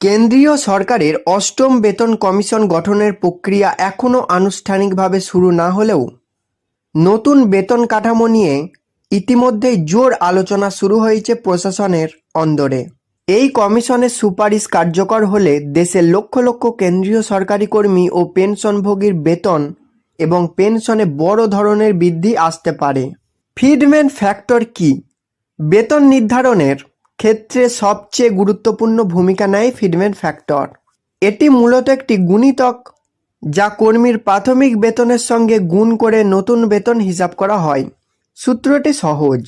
কেন্দ্রীয় সরকারের অষ্টম বেতন কমিশন গঠনের প্রক্রিয়া এখনও আনুষ্ঠানিকভাবে শুরু না হলেও নতুন বেতন কাঠামো নিয়ে ইতিমধ্যেই জোর আলোচনা শুরু হয়েছে প্রশাসনের অন্দরে। এই কমিশনের সুপারিশ কার্যকর হলে দেশের লক্ষ লক্ষ কেন্দ্রীয় সরকারি কর্মী ও পেনশনভোগীর বেতন এবং পেনশনে বড় ধরনের বৃদ্ধি আসতে পারে। ফিডম্যান ফ্যাক্টর কি? বেতন নির্ধারণের ক্ষেত্রে সবচেয়ে গুরুত্বপূর্ণ ভূমিকা নেয় ফিডম্যান ফ্যাক্টর। এটি মূলত একটি গুণিতক যা কর্মীর প্রাথমিক বেতনের সঙ্গে গুণ করে নতুন বেতন হিসাব করা হয়। সূত্রটি সহজ।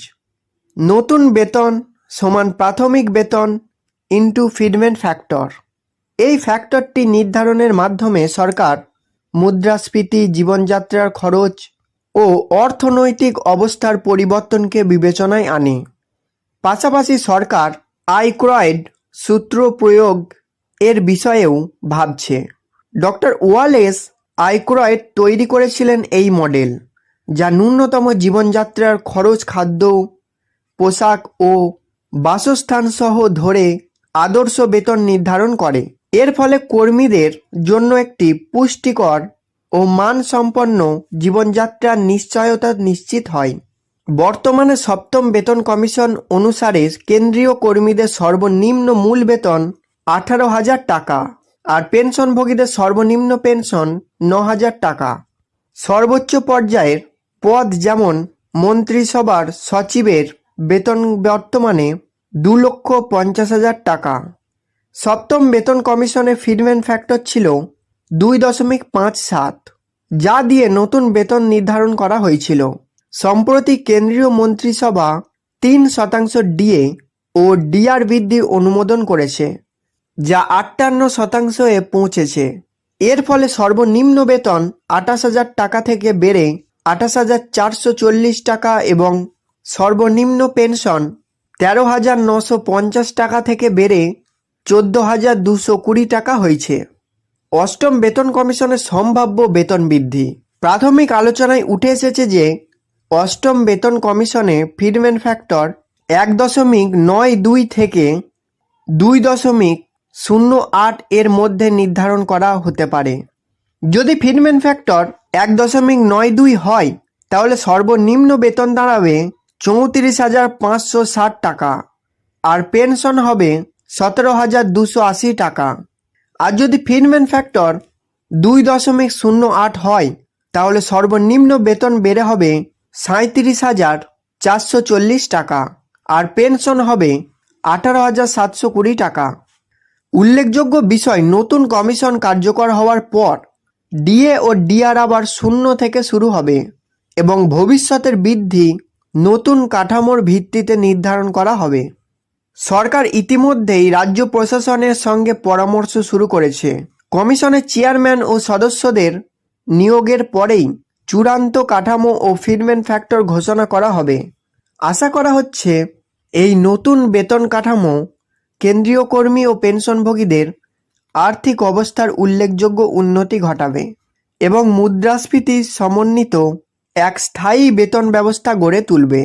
নতুন বেতন সমান প্রাথমিক বেতন ইন্টু ফিডম্যান ফ্যাক্টর। এই ফ্যাক্টরটি নির্ধারণের মাধ্যমে সরকার মুদ্রাস্ফীতি, জীবনযাত্রার খরচ ও অর্থনৈতিক অবস্থার পরিবর্তনকে বিবেচনায় আনে। পাশাপাশি সরকার আইক্রয়েড সূত্র প্রয়োগ এর বিষয়েও ভাবছে। ডক্টর ওয়ালেস আইক্রয়েড তৈরি করেছিলেন এই মডেল, যা ন্যূনতম জীবনযাত্রার খরচ, খাদ্য, পোশাক ও বাসস্থান সহ ধরে আদর্শ বেতন নির্ধারণ করে। এর ফলে কর্মীদের জন্য একটি পুষ্টিকর ও মানসম্পন্ন জীবনযাত্রার নিশ্চয়তা নিশ্চিত হয়। বর্তমানে সপ্তম বেতন কমিশন অনুসারে কেন্দ্রীয় কর্মীদের সর্বনিম্ন মূল বেতন আঠারো হাজার টাকা আর পেনশনভোগীদের সর্বনিম্ন পেনশন ন হাজার টাকা। সর্বোচ্চ পর্যায়ের পদ যেমন মন্ত্রিসভার সচিবের বেতন বর্তমানে দু লক্ষ পঞ্চাশ হাজার টাকা। সপ্তম বেতন কমিশনের ফিডম্যান ফ্যাক্টর ছিল দুই দশমিক পাঁচ সাত, যা দিয়ে নতুন বেতন নির্ধারণ করা হয়েছিল। সম্প্রতি কেন্দ্রীয় মন্ত্রিসভা তিন শতাংশ ডিএ ও ডিআর বৃদ্ধি অনুমোদন করেছে, যা আটান্ন শতাংশে পৌঁছেছে। এর ফলে সর্বনিম্ন বেতন আঠাশ হাজার টাকা থেকে বেড়ে আঠাশ হাজার চারশো চল্লিশ টাকা এবং সর্বনিম্ন পেনশন তেরো হাজার নশো পঞ্চাশ টাকা থেকে বেড়ে চোদ্দ হাজার দুশো কুড়ি টাকা হয়েছে। অষ্টম বেতন কমিশনের সম্ভাব্য বেতন বৃদ্ধি। প্রাথমিক আলোচনায় উঠে এসেছে যে অষ্টম বেতন কমিশনে ফিডম্যান ফ্যাক্টর এক দশমিক নয় দুই থেকে দুই দশমিক শূন্য আট এর মধ্যে নির্ধারণ করা হতে পারে। যদি ফিডম্যান ফ্যাক্টর এক দশমিক নয় দুই হয়, তাহলে সর্বনিম্ন বেতন দাঁড়াবে চৌত্রিশ হাজার পাঁচশো ষাট টাকা আর পেনশন হবে সতেরো হাজার দুশো আশি টাকা। আর যদি ফিডম্যান ফ্যাক্টর দুই দশমিক শূন্য আট হয়, তাহলে সর্বনিম্ন বেতন বেড়ে হবে সাঁত্রিশ হাজার চারশো চল্লিশ টাকা আর পেনশন হবে আঠারো হাজার সাতশো কুড়ি টাকা। উল্লেখযোগ্য বিষয়, নতুন কমিশন কার্যকর হওয়ার পর ডিএ ও ডিআর আবার শূন্য থেকে শুরু হবে এবং ভবিষ্যতের বৃদ্ধি নতুন কাঠামোর ভিত্তিতে নির্ধারণ করা হবে। সরকার ইতিমধ্যেই রাজ্য প্রশাসনের সঙ্গে পরামর্শ শুরু করেছে। কমিশনের চেয়ারম্যান ও সদস্যদের নিয়োগের পরেই চূড়ান্ত কাঠামো ও ফিডম্যান ফ্যাক্টর ঘোষণা করা হবে। আশা করা হচ্ছে, এই নতুন বেতন কাঠামো কেন্দ্রীয় কর্মী ও পেনশনভোগীদের আর্থিক অবস্থার উল্লেখযোগ্য উন্নতি ঘটাবে এবং মুদ্রাস্ফীতি সমন্বিত এক স্থায়ী বেতন ব্যবস্থা গড়ে তুলবে।